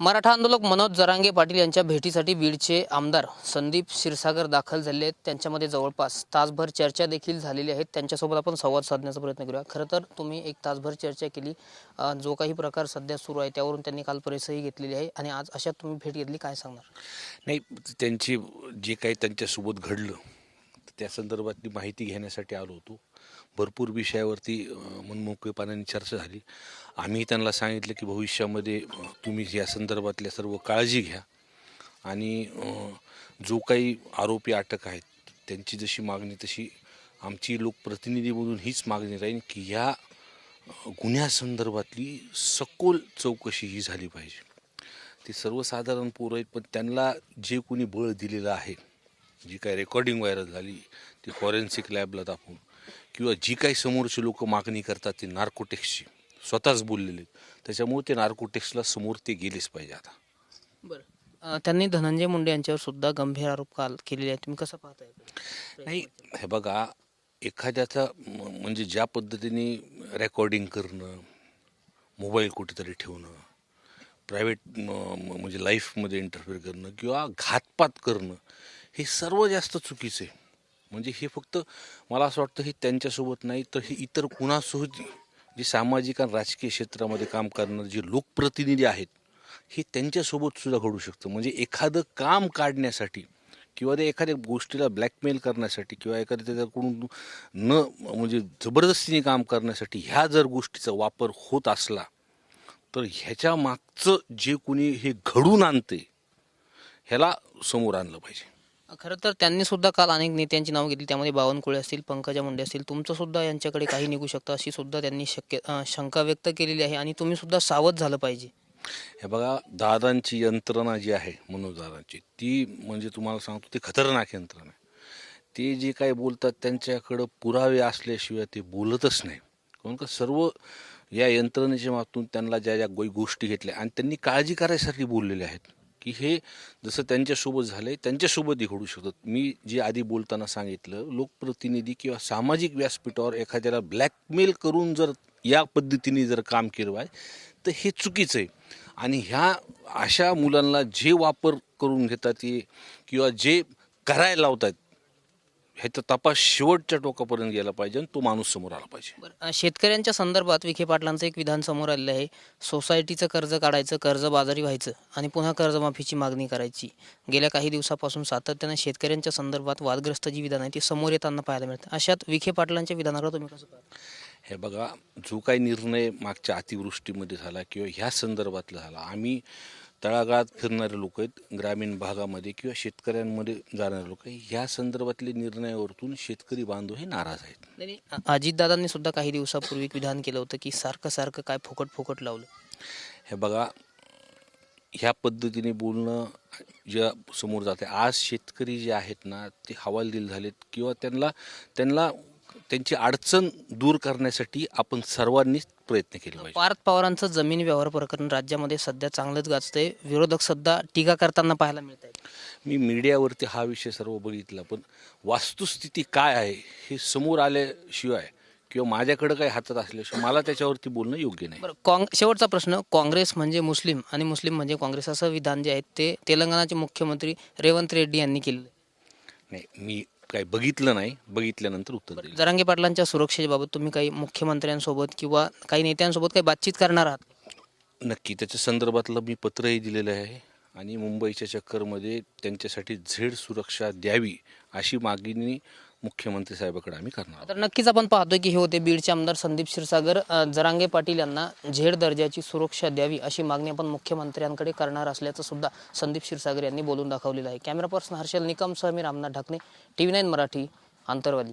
मराठा आंदोलक मनोज जरांगे पाटील यांच्या भेटीसाठी बीडचे आमदार संदीप क्षीरसागर दाखल झाले आहेत. त्यांच्यामध्ये जवळपास तासभर चर्चा देखील झालेली आहे. त्यांच्यासोबत आपण संवाद साधण्याचा प्रयत्न करूया. खरं तर तुम्ही एक तासभर चर्चा केली. जो काही प्रकार सध्या सुरू आहे त्यावरून त्यांनी काल प्रेसही घेतलेली आहे. आणि आज अशा तुम्ही भेट घेतली. काय सांगणार? नाही त्यांची जे काही त्यांच्यासोबत घडलं त्या संदर्भातली माहिती घेण्यासाठी आलो होतो. भरपूर विषयावरती मनमोकळेपणाने चर्चा झाली. आम्ही त्यांना सांगितलं की भविष्यामध्ये तुम्ही या संदर्भातल्या सर्व काळजी घ्या. आणि जो काही आरोपी अटक आहेत त्यांची जशी मागणी तशी आमची लोकप्रतिनिधी म्हणून हीच मागणी राहील की या गुन्ह्यासंदर्भातली सखोल चौकशी ही झाली पाहिजे. ते सर्वसाधारण पोरं आहेत पण त्यांना जे कोणी बळ दिलेलं आहे जी काय रेकॉर्डिंग व्हायरल झाली ती फॉरेन्सिक लॅबला दाखवून. किंवा जी काही समोरचे लोक मागणी करतात ते नार्कोटेक्सची स्वतःच बोललेले. त्याच्यामुळे ते नार्कोटेक्सला समोर ते गेलेच पाहिजे आता. बरं. त्यांनी धनंजय मुंडे यांच्यावर सुद्धा गंभीर आरोप काल केलेले आहेत. तुम्ही कसं पाहताय? नाही हे बघा एखाद्याचा म्हणजे ज्या पद्धतीने रेकॉर्डिंग करणं मोबाईल कुठेतरी ठेवणं प्रायव्हेट म्हणजे लाईफमध्ये इंटरफेअर करणं किंवा घातपात करणं हे सर्व जास्त चुकीचं. आहे म्हणजे हे फक्त मला असं वाटतं हे त्यांच्यासोबत नाही तर हे इतर कुणासोबत जे सामाजिक आणि राजकीय क्षेत्रामध्ये काम करणारे जे लोकप्रतिनिधी आहेत हे त्यांच्यासोबत सुद्धा घडू शकतं. म्हणजे एखादं काम काढण्यासाठी किंवा ते एखाद्या गोष्टीला ब्लॅकमेल करण्यासाठी किंवा एखाद्या त्याच्याकडून न म्हणजे जबरदस्तीने काम करण्यासाठी ह्या जर गोष्टीचा वापर होत असला तर ह्याच्या मागचं जे कोणी हे घडून आणते ह्याला समोर आणलं पाहिजे. खरं तर त्यांनी सुद्धा काल अनेक नेत्यांची नावं घेतली. त्यामध्ये बावनकुळे असतील पंकजा मुंडे असतील तुमचं सुद्धा यांच्याकडे काही निघू शकतं अशी सुद्धा त्यांनी शक्य शंका व्यक्त केलेली आहे आणि तुम्ही सुद्धा सावध झालं पाहिजे. हे बघा दादांची यंत्रणा जी आहे मनोजदारांची ती म्हणजे तुम्हाला सांगतो ती खतरनाक यंत्रणा आहे. ते जे काही बोलतात त्यांच्याकडं पुरावे असल्याशिवाय ते बोलतच नाही. कारण का सर्व या यंत्रणेच्या मातून त्यांना ज्या ज्या गोष्टी घेतल्या आणि त्यांनी काळजी करायसाठी बोललेल्या आहेत. की हे जसं त्यांच्यासोबत झालं आहे त्यांच्यासोबतही घडू शकतात. मी जे आधी बोलताना सांगितलं लोकप्रतिनिधी किंवा सामाजिक व्यासपीठावर एखाद्याला ब्लॅकमेल करून जर या पद्धतीने जर काम केलं आहे तर हे चुकीचं आहे. आणि ह्या अशा मुलांना जे वापर करून घेतात ते किंवा जे करायला लावतात ह्याचा तपास शेवटच्या टोकापर्यंत गेला पाहिजे आणि तो माणूस समोर आला पाहिजे. बरं, शेतकऱ्यांच्या संदर्भात विखे पाटलांचं एक विधान समोर आलेलं आहे. सोसायटीचं कर्ज काढायचं कर्जबाजारी व्हायचं आणि पुन्हा कर्जमाफीची मागणी करायची. गेल्या काही दिवसापासून सातत्यानं शेतकऱ्यांच्या संदर्भात वादग्रस्त जी विधान आहे ती समोर येताना पाहायला मिळतं. अशात विखे पाटलांच्या विधानाकडे तुम्ही कसं पाहता? हे बघा जो काही निर्णय मागच्या अतिवृष्टीमध्ये झाला किंवा ह्या संदर्भातला झाला आम्ही तळागाळात फिरणारे लोक आहेत ग्रामीण भागामध्ये किंवा शेतकऱ्यांमध्ये जाणारे लोक आहेत ह्या संदर्भातले निर्णयावरतून शेतकरी बांधव हे नाराज आहेत. अजितदादांनी सुद्धा काही दिवसापूर्वी एक विधान केलं होतं की सारखं सारखं काय फुकट फुकट लावलं. हे बघा ह्या पद्धतीने बोलणं ज्या समोर जाते आज शेतकरी जे आहेत ना ते हवालदिल झालेत किंवा त्यांना त्यांना त्यांची अडचण दूर करण्यासाठी आपण सर्वांनीच प्रयत्न केले पाहिजे. पार्थ पवारांचं जमीन व्यवहार प्रकरण राज्यामध्ये सध्या चांगलंच गाजतंय. विरोधक सुद्धा टीका करताना पाहायला मिळत आहेत मी मीडियावरती हा विषय सर्व बघितला पण वास्तुस्थिती काय आहे हे समोर आल्याशिवाय किंवा माझ्याकडं काही हातात असल्याशिवाय मला त्याच्यावरती बोलणं योग्य नाही. बरं काँग शेवटचा प्रश्न. काँग्रेस म्हणजे मुस्लिम आणि मुस्लिम म्हणजे काँग्रेस असं विधान जे आहे ते तेलंगणाचे मुख्यमंत्री रेवंत रेड्डी यांनी केलेलं आहे. नाही मी काही बघितलं नाही बघितल्यानंतर उत्तर देईल. जरांगे पाटलांच्या सुरक्षेबाबत तुम्ही काही मुख्यमंत्र्यांसोबत किंवा काही नेत्यांसोबत काही बातचीत करणार आहात? नक्की त्याच्या संदर्भातलं मी पत्रही दिलेलं आहे आणि मुंबईच्या चक्करमध्ये त्यांच्यासाठी झेड सुरक्षा द्यावी अशी मागणी मुख्यमंत्री साहेबाकडे आम्ही करणार तर नक्कीच आपण पाहतोय की हे होते बीडचे आमदार संदीप क्षीरसागर. जरांगे पाटील यांना झेड दर्जाची सुरक्षा द्यावी अशी मागणी आपण मुख्यमंत्र्यांकडे करणार असल्याचं सुद्धा संदीप क्षीरसागर यांनी बोलून दाखवलेलं आहे. कॅमेरा पर्सन हर्षल निकम सह मी Ramnath Dhakne T V nine Marathi Antarwali.